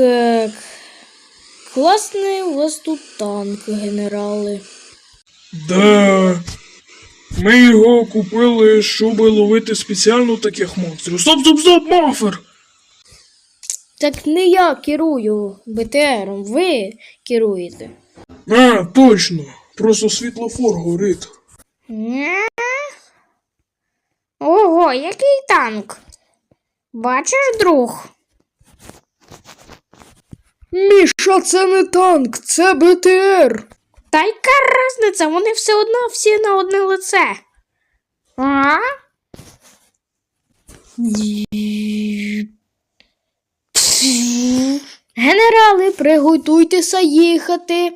Так. Класний у вас тут танк, генерали. Да. Ми його купили, щоб ловити спеціально таких монстрів. Стоп, стоп, стоп, мафер! Так не я керую БТРом, ви керуєте. А, точно. Просто світлофор горить. Ого, який танк? Бачиш, друг? Міша, це не танк, це БТР. Та яка разниця, вони все одно всі на одне лице. А? Генерали, приготуйтеся їхати.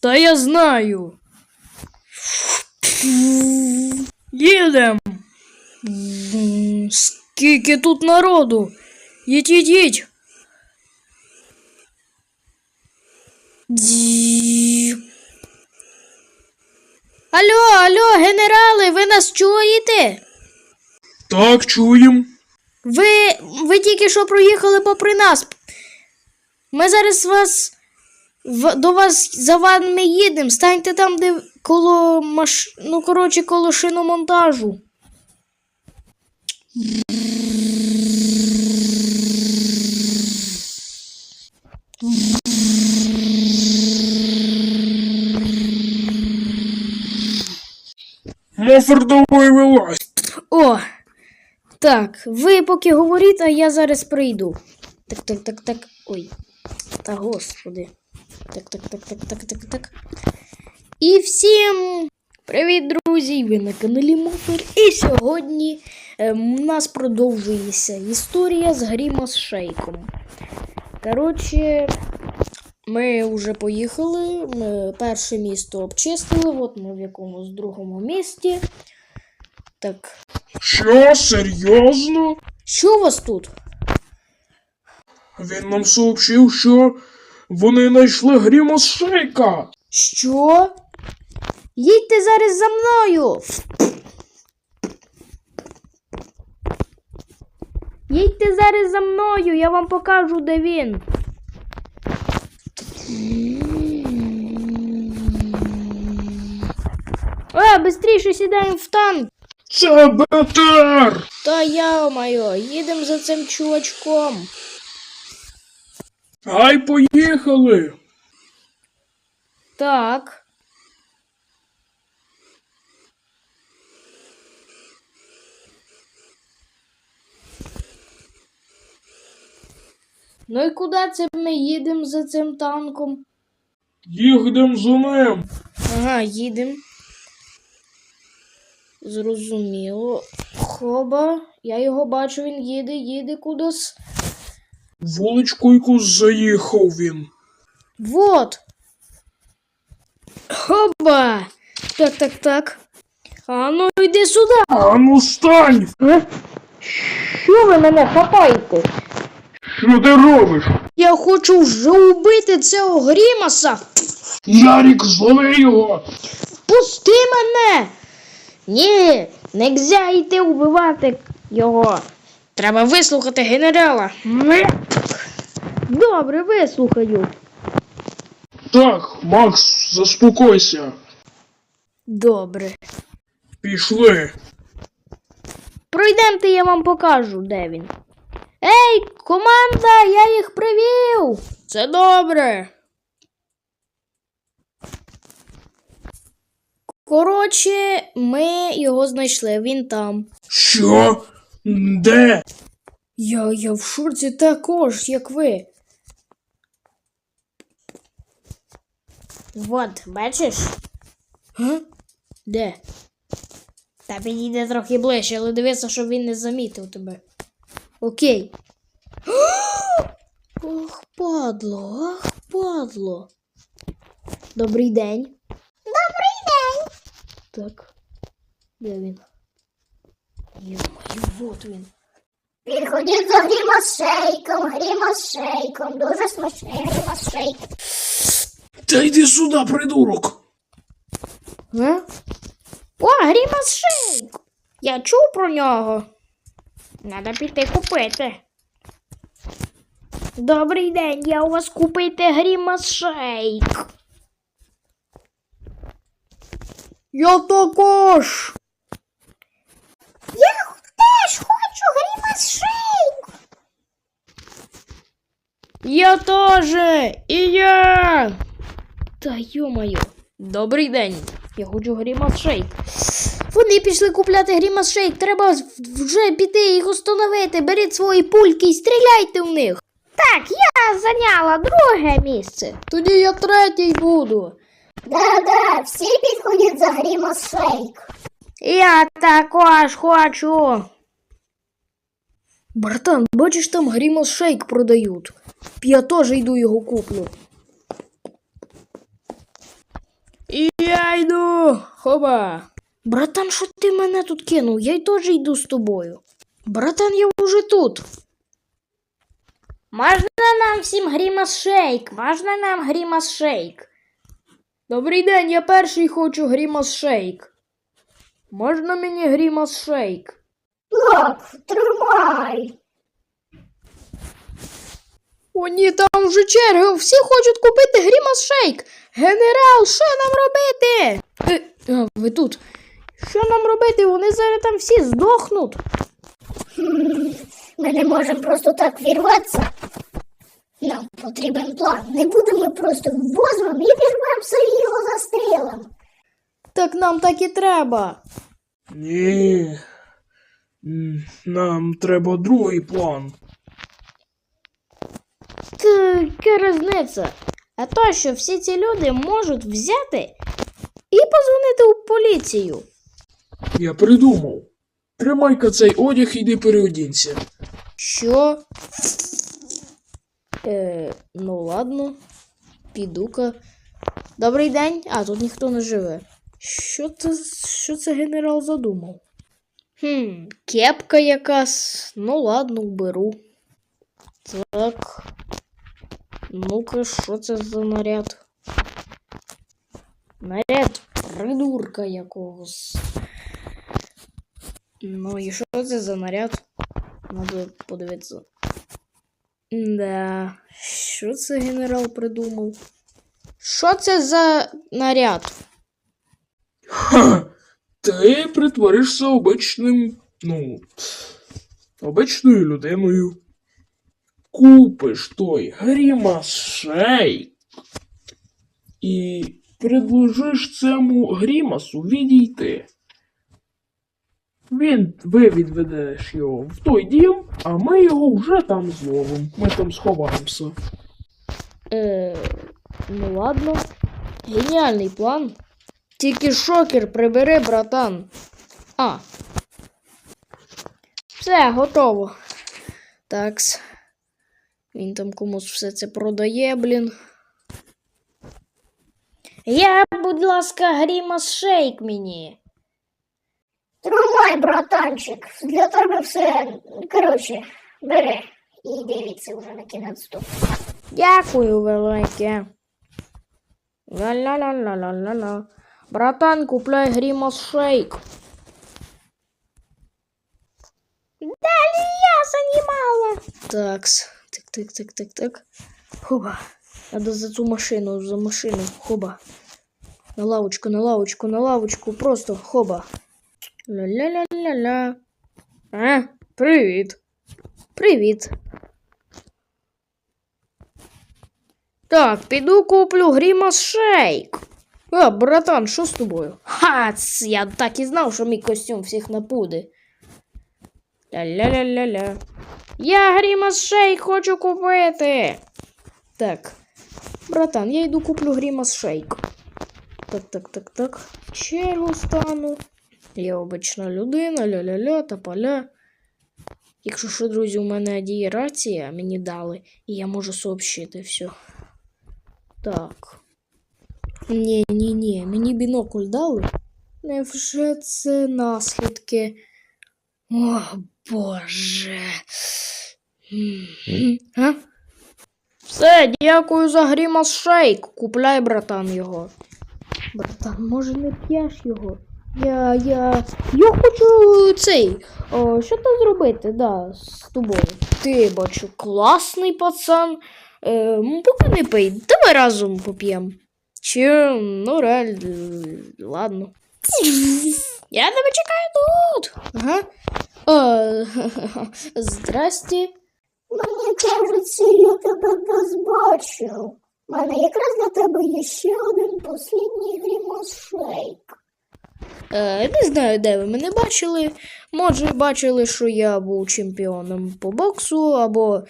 Та я знаю. Їдем. Скільки тут народу? Їдь, їдь, їдь. Дзі. Алло, алло, генерали, ви нас чуєте? Так, чуєм. Ви, ви тільки що проїхали попри нас. Ми зараз вас в- до вас за вами їдемо. Станьте там, де коло маш... ну, коротше, коло шиномонтажу. Давай вилазь. О! Так, ви поки говоріть, а я зараз прийду. Так, так, так, так. Ой. Та господи. Так, так, так, так, так, так, так. І всім привіт, друзі! Ви на каналі Мотор. І сьогодні ем, у нас продовжується історія з Гріма з Шейком. Коротше, ми вже поїхали. Ми перше місто обчистили. От ми в якомусь другому місті. Так, Що, серйозно? що у вас тут? Він нам сообщив, що вони знайшли грімо з шейка. Що? Їдьте зараз за мною. Їдьте зараз за мною, я вам покажу, де він. А, быстрейше сідаємо в танк. Це БТР! Та я моє, їдемо за цим чувачком. Ай, поїхали! Так. Ну і куди це ми їдемо за цим танком? Їдем за ним. Ага, їдемо. Зрозуміло. Хоба, я його бачу, він їде, їде кудись. Вуличку якусь заїхав він. Вот. Хоба. Так, так, так. А ну йди сюди. А ну стань! Що ви мене хапаєте? Що ти робиш? Я хочу вже убити цього Грімаса. Ярік, злови його! Пусти мене. Ні, не можна йти вбивати його. Треба вислухати генерала. Добре, вислухаю. Так, Макс, заспокойся. Добре. Пішли. Пройдемте, я вам покажу, де він. Ей, команда, я їх привів. Це добре. Коротше, ми його знайшли, він там. Що? Де? Я, я в шурці також, як ви. Вот, бачиш? Га? Де? Та підійде трохи ближче, але дивися, щоб він не замітив тебе. Окей. Ох, падло, ах, падло. Добрий день. Добрий день. Так. Де він? Йо-моє, вот він. Підходіть за грімошейком, грімошейком, дуже смачний грімошейк. Та йди сюди, придурок. А? О, Грімас Шейк! Я чув про нього. Надо піти купити. Добрий день, я у вас купити грімас шейк. Я також. Я теж хочу грімас шейк. Я теж. І я. Та йо-моє. Добрий день. Я хочу грімас шейк. Вони пішли купляти грімас шейк. Треба вже піти їх установити. Беріть свої пульки і стріляйте в них. Так, я зайняла друге місце. Тоді я третій буду. Да-да, всі підходять за грімас шейк. Я також хочу. Братан, бачиш, там грімос шейк продають. Я теж йду його куплю. І я йду. Хоба. Братан, що ти мене тут кинув? Я й теж йду з тобою. Братан, я вже тут. Можна нам всім грімас шейк? Можна нам грімас шейк? Добрий день, я перший хочу грімас шейк. Можна мені грімас шейк? Так, тримай. О, ні, там вже черга. Всі хочуть купити грімас шейк. Генерал, що нам робити? Е, а, ви тут. Що нам робити? Вони зараз там всі здохнуть. Ми не можемо просто так вірватися. Нам потрібен план. Не будемо просто возьмемо і вірвемося і його застрілимо. Так нам так і треба. Ні. Нам треба другий план. Така різниця. А то, що всі ці люди можуть взяти і позвонити у поліцію. Я придумав. Тримай-ка цей одяг і йди переодінься. Що? Е, ну ладно. Піду-ка. Добрий день. А, тут ніхто не живе. Що це, що це генерал задумав? Хм, кепка якась. Ну ладно, беру. Так. Ну-ка, що це за наряд? Наряд придурка якогось. Ну і що це за наряд? Надо подивитися. Да. Що це генерал придумав? Що це за наряд? Ха! Ти притворишся обичним, ну, обичною людиною. Купиш той грімас шейк і предложиш цьому грімасу відійти. Він, ви відведеш його в той дім, а ми його вже там зловимо. Ми там сховаємося. Е, ну ладно. Геніальний план. Тільки шокер прибери, братан. А. Все, готово. Такс. Він там комусь все це продає, блін. Я, будь ласка, грімас шейк мені. Тримай, братанчик. Для тебе все. Коротше, бери. І дивіться вже на кінець тут. Дякую, велике. Ла-ла-ла-ла-ла-ла-ла. Братан, купляй грімас шейк. Далі я занімала. Такс. Так, так, так, так, так. Хоба. Надо за цю машину, за машину. Хоба. На лавочку, на лавочку, на лавочку. Просто хоба. Ля-ля-ля-ля-ля. А, привіт. Привіт. Так, піду куплю Грімас Шейк. А, братан, що з тобою? Ха, ц, я так і знав, що мій костюм всіх напуде. Ля-ля-ля-ля-ля. Я Грімас Шейк хочу купити. Так. Братан, я йду куплю Грімас Шейк. Так, так, так, так. Чергу стану. Я обична людина, ля-ля-ля, та поля. Якщо що, друзі, у мене діє рація, мені дали, і я можу сообщити все. Так. Ні, ні, ні, мені бінокль дали. Невже це наслідки? О, Боже. А? Все, дякую за грімас шейк. Купляй, братан, його. Братан, може не п'єш його? Я, я. Я хочу цей. О, що то зробити, да, з тобою. Ти бачу, класний пацан. Е, поки не пий, давай разом поп'ємо. Чи, ну, реаль, ладно. Я тебе чекаю тут. Ага. О, здрасте. Мені кажеться, я тебе десь бачив. У мене якраз для тебе є ще один послідній грімос. Е, не знаю, де ви мене бачили. Може, бачили, що я був чемпіоном по боксу або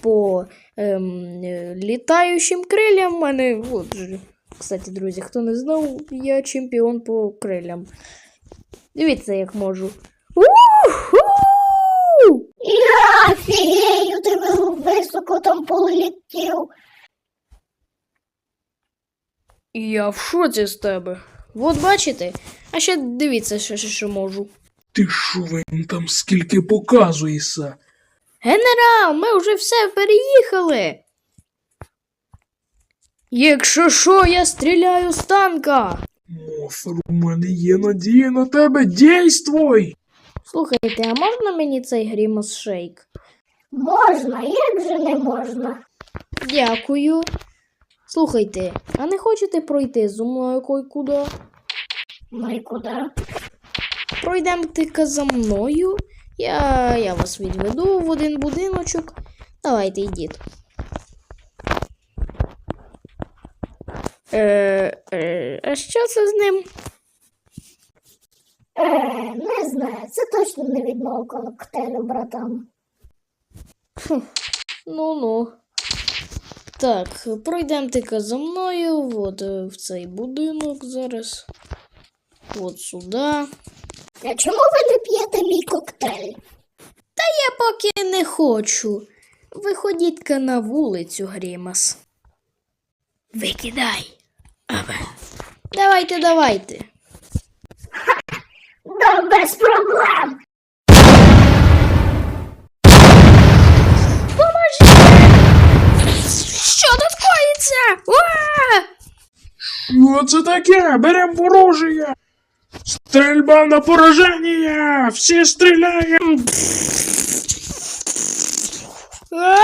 по ем, е, літаючим крилям. У мене, от же, кстати, друзі, хто не знав, я чемпіон по крилям. Дивіться, як можу. Уху! Я фією тебе високо там полетів. Я в шоці з тебе. От бачите? А ще дивіться, що, що, що можу. Ти що він там скільки показуєшся? Генерал, ми вже все переїхали. Якщо що, я стріляю з танка. Мофер, у мене є надія на тебе, дійствуй! Слухайте, а можна мені цей грімос шейк? Можна, як же не можна? Дякую. Слухайте, а не хочете пройти зі мною кой-куди? Ну і куди? Пройдемте за мною. Я, я вас відведу в один будиночок. Давайте йдіть. Е, е, а що це з ним? Е, не знаю, це точно не від мого коктейлю, братан. Ну-ну. Так, пройдемте за мною, от е, в цей будинок зараз. От сюди. А чому ви не п'єте мій коктейль? Та Я поки не хочу. Виходіть-ка на вулицю, Грімас. Викидай. Абе. Давайте, давайте. Да, без проблем. Що тут коїться? Що це таке? Берем ворожія! Стрільба на пораження! Всі стріляємо! А!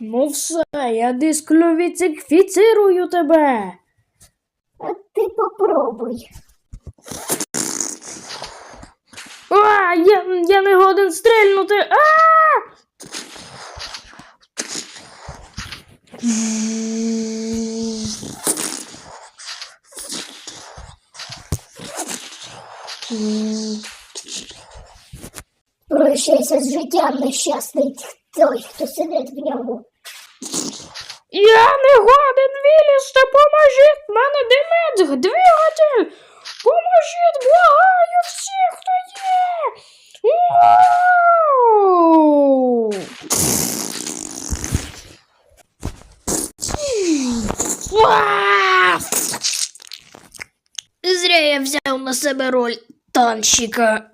Ну все, я дискваліфіцирую тебе. А ти попробуй. А, я, я не годен стрельнути. А! Прощайся з життям нещасний той, хто сидить в ньому. Я не годен вилізти, поможіть, в мене димець, двигатель. Поможіть, благаю всіх, хто є. Зря я взяв на себе роль танщика.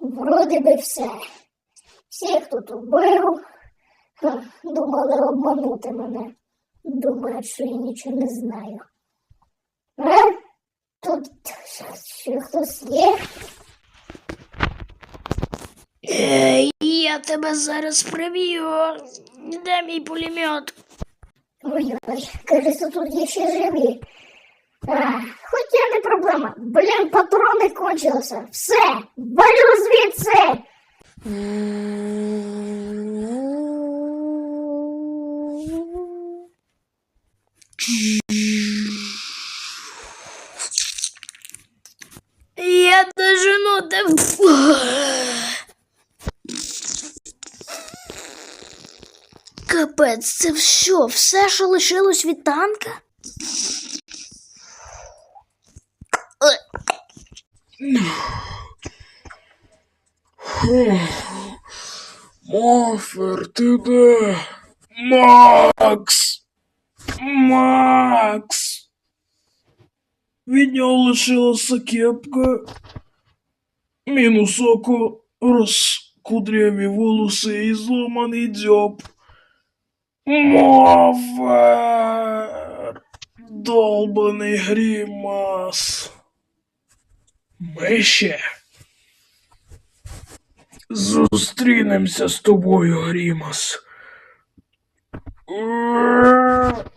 Вроде би все. Всіх тут убив. Думали обманути мене. Думають, що я нічого не знаю. Е? Тут ще хтось є? Е, я тебе зараз приб'ю. Де мій пулемет? Ой-ой, кажеться, тут є ще живі. А, хоча не проблема. Блін, патрони кончилися. Все, валю звідси. Я дожену тебе. Капець, це що? Все, що лишилось від танка? Мофер, ти де? Макс! Макс! Від нього лишилася кепка, мінус око, розкудряві волоси і зломаний дзьоб. Мовер! Долбаний грімас. Ми ще зустрінемося з тобою, Грімас. Urgh!